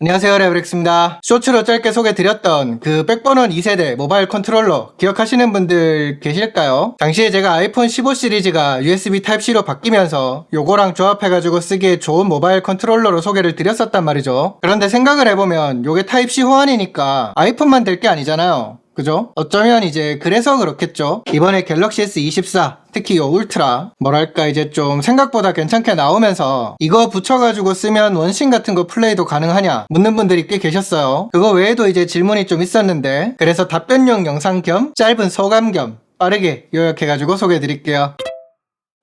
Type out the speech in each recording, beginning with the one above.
안녕하세요 레브렉스입니다. 쇼츠로 짧게 소개드렸던 그 백번원 2세대 모바일 컨트롤러 기억하시는 분들 계실까요? 당시에 제가 아이폰 15 시리즈가 USB Type-C로 바뀌면서 요거랑 조합해가지고 쓰기에 좋은 모바일 컨트롤러로 소개를 드렸었단 말이죠. 그런데 생각을 해보면 요게 Type-C 호환이니까 아이폰만 될 게 아니잖아요 그죠? 어쩌면 이제 그래서 그렇겠죠. 이번에 갤럭시 S24 특히 요 울트라 뭐랄까 이제 좀 생각보다 괜찮게 나오면서 이거 붙여가지고 쓰면 원신 같은 거 플레이도 가능하냐 묻는 분들이 꽤 계셨어요. 그거 외에도 이제 질문이 좀 있었는데 그래서 답변용 영상 겸 짧은 소감 겸 빠르게 요약해가지고 소개해드릴게요.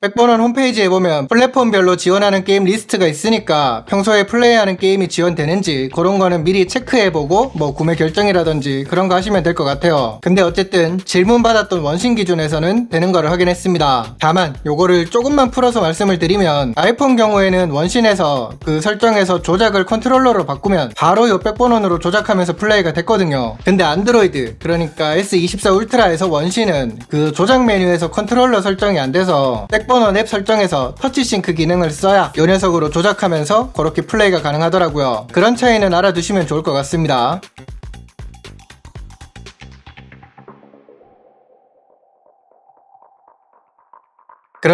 백번원 홈페이지에 보면 플랫폼별로 지원하는 게임 리스트가 있으니까 평소에 플레이하는 게임이 지원되는지 그런 거는 미리 체크해보고 뭐 구매 결정이라든지 그런 거 하시면 될 것 같아요. 근데 어쨌든 질문 받았던 원신 기준에서는 되는 거를 확인했습니다. 다만 요거를 조금만 풀어서 말씀을 드리면 아이폰 경우에는 원신에서 그 설정에서 조작을 컨트롤러로 바꾸면 바로 요 백번원으로 조작하면서 플레이가 됐거든요. 근데 안드로이드 그러니까 S24 울트라에서 원신은 그 조작 메뉴에서 컨트롤러 설정이 안 돼서 백번 원 앱 설정에서 터치싱크 기능을 써야 요 녀석으로 조작하면서 그렇게 플레이가 가능하더라고요. 그런 차이는 알아두시면 좋을 것 같습니다.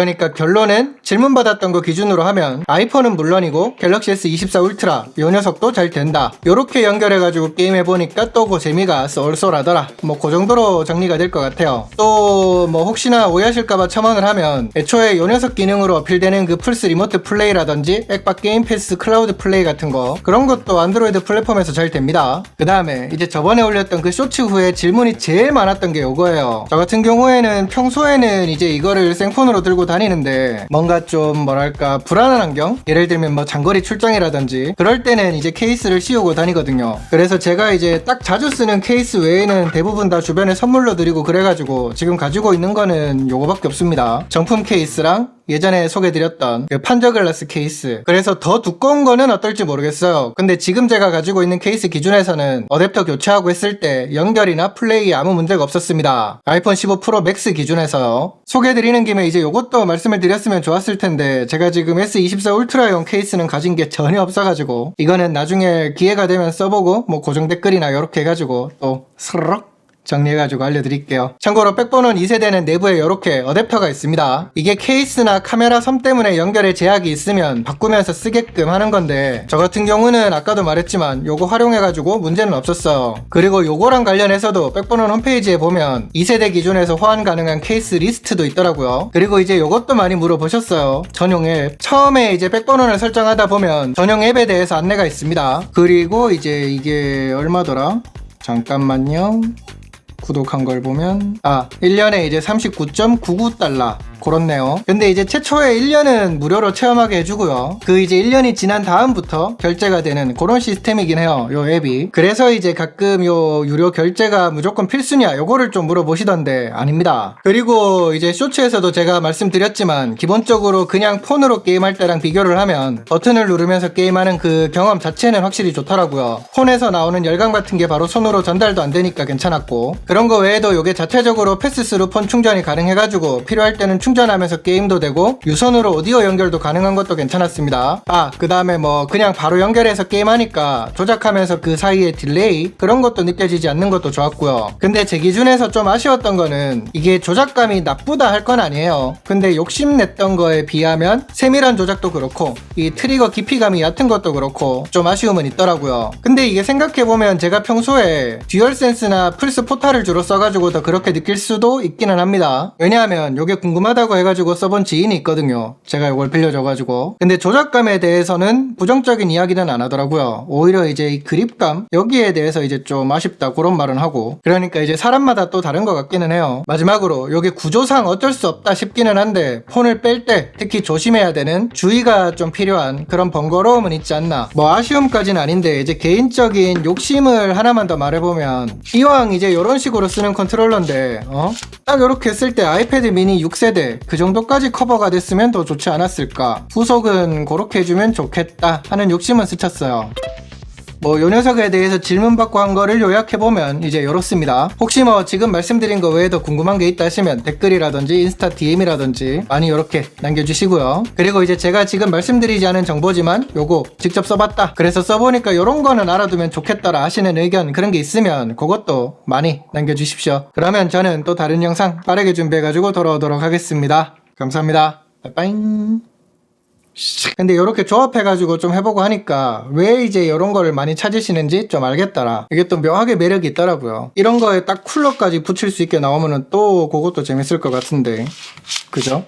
그러니까 결론은 질문 받았던 거 기준으로 하면 아이폰은 물론이고 갤럭시 S24 울트라 요 녀석도 잘 된다. 요렇게 연결해가지고 게임해보니까 또그 재미가 쏠쏠하더라. 뭐 그 정도로 정리가 될 것 같아요. 또 뭐 혹시나 오해하실까봐 첨언을 하면 애초에 요 녀석 기능으로 어필되는 그 플스 리모트 플레이라든지 액박 게임 패스 클라우드 플레이 같은 거 그런 것도 안드로이드 플랫폼에서 잘 됩니다. 그 다음에 이제 저번에 올렸던 그 쇼츠 후에 질문이 제일 많았던 게 요거예요. 저 같은 경우에는 평소에는 이제 이거를 생폰으로 들고 다니는데 뭔가 좀 뭐랄까 불안한 환경? 예를 들면 뭐 장거리 출장이라든지 그럴 때는 이제 케이스를 씌우고 다니거든요. 그래서 제가 이제 딱 자주 쓰는 케이스 외에는 대부분 다 주변에 선물로 드리고 그래가지고 지금 가지고 있는 거는 요거밖에 없습니다. 정품 케이스랑 예전에 소개드렸던 그 판저글라스 케이스. 그래서 더 두꺼운 거는 어떨지 모르겠어요. 근데 지금 제가 가지고 있는 케이스 기준에서는 어댑터 교체하고 했을 때 연결이나 플레이에 아무 문제가 없었습니다. 아이폰 15 프로 맥스 기준에서요 소개드리는 김에 이제 요것도 말씀을 드렸으면 좋았을 텐데 제가 지금 S24 울트라용 케이스는 가진 게 전혀 없어가지고 이거는 나중에 기회가 되면 써보고 뭐 고정 댓글이나 이렇게 해가지고 또 스르륵 정리해가지고 알려드릴게요. 참고로 백번원 2세대는 내부에 이렇게 어댑터가 있습니다. 이게 케이스나 카메라 섬 때문에 연결에 제약이 있으면 바꾸면서 쓰게끔 하는 건데 저 같은 경우는 아까도 말했지만 요거 활용해가지고 문제는 없었어요. 그리고 요거랑 관련해서도 백번원 홈페이지에 보면 2세대 기준에서 호환 가능한 케이스 리스트도 있더라고요. 그리고 이제 요것도 많이 물어보셨어요. 전용 앱. 처음에 이제 백번원을 설정하다 보면 전용 앱에 대해서 안내가 있습니다. 그리고 이제 이게 얼마더라? 잠깐만요. 구독한 걸 보면 아 1년에 이제 39.99달러 그렇네요. 근데 이제 최초에 1년은 무료로 체험하게 해주고요. 그 이제 1년이 지난 다음부터 결제가 되는 그런 시스템이긴 해요. 요 앱이. 그래서 이제 가끔 요 유료 결제가 무조건 필수냐 요거를 좀 물어보시던데 아닙니다. 그리고 이제 쇼츠에서도 제가 말씀드렸지만 기본적으로 그냥 폰으로 게임할 때랑 비교를 하면 버튼을 누르면서 게임하는 그 경험 자체는 확실히 좋더라고요. 폰에서 나오는 열감 같은 게 바로 손으로 전달도 안 되니까 괜찮았고 그런 거 외에도 요게 자체적으로 패스스루 폰 충전이 가능해가지고 필요할 때는 충 충전하면서 게임도 되고 유선으로 오디오 연결도 가능한 것도 괜찮았습니다. 아, 그 다음에 뭐 그냥 바로 연결해서 게임하니까 조작하면서 그 사이에 딜레이 그런 것도 느껴지지 않는 것도 좋았고요. 근데 제 기준에서 좀 아쉬웠던 거는 이게 조작감이 나쁘다 할 건 아니에요. 근데 욕심냈던 거에 비하면 세밀한 조작도 그렇고 이 트리거 깊이감이 얕은 것도 그렇고 좀 아쉬움은 있더라고요. 근데 이게 생각해보면 제가 평소에 듀얼센스나 플스 포탈을 주로 써가지고 더 그렇게 느낄 수도 있기는 합니다. 왜냐하면 이게 궁금하다 한다고 해가지고 써본 지인이 있거든요. 제가 이걸 빌려줘가지고. 근데 조작감에 대해서는 부정적인 이야기는 안 하더라고요. 오히려 이제 이 그립감 여기에 대해서 이제 좀 아쉽다 그런 말은 하고. 그러니까 이제 사람마다 또 다른 것 같기는 해요. 마지막으로 여기 구조상 어쩔 수 없다 싶기는 한데 폰을 뺄 때 특히 조심해야 되는 주의가 좀 필요한 그런 번거로움은 있지 않나. 뭐 아쉬움까지는 아닌데 이제 개인적인 욕심을 하나만 더 말해보면 이왕 이제 이런 식으로 쓰는 컨트롤러인데 어? 딱 이렇게 쓸 때 아이패드 미니 6세대 그 정도까지 커버가 됐으면 더 좋지 않았을까. 후속은 그렇게 해주면 좋겠다 하는 욕심은 스쳤어요. 뭐 요 녀석에 대해서 질문 받고 한 거를 요약해 보면 이제 요렇습니다. 혹시 뭐 지금 말씀드린 거 외에도 궁금한 게 있다 하시면 댓글이라든지 인스타 DM이라든지 많이 요렇게 남겨주시고요. 그리고 이제 제가 지금 말씀드리지 않은 정보지만 요거 직접 써봤다. 그래서 써보니까 요런 거는 알아두면 좋겠다라 하시는 의견 그런 게 있으면 그것도 많이 남겨주십시오. 그러면 저는 또 다른 영상 빠르게 준비해가지고 돌아오도록 하겠습니다. 감사합니다. 빠이빠이. 근데 이렇게 조합해가지고 좀 해보고 하니까 왜 이제 이런 거를 많이 찾으시는지 좀 알겠더라. 이게 또 묘하게 매력이 있더라고요. 이런 거에 딱 쿨러까지 붙일 수 있게 나오면은 또 그것도 재밌을 것 같은데. 그죠?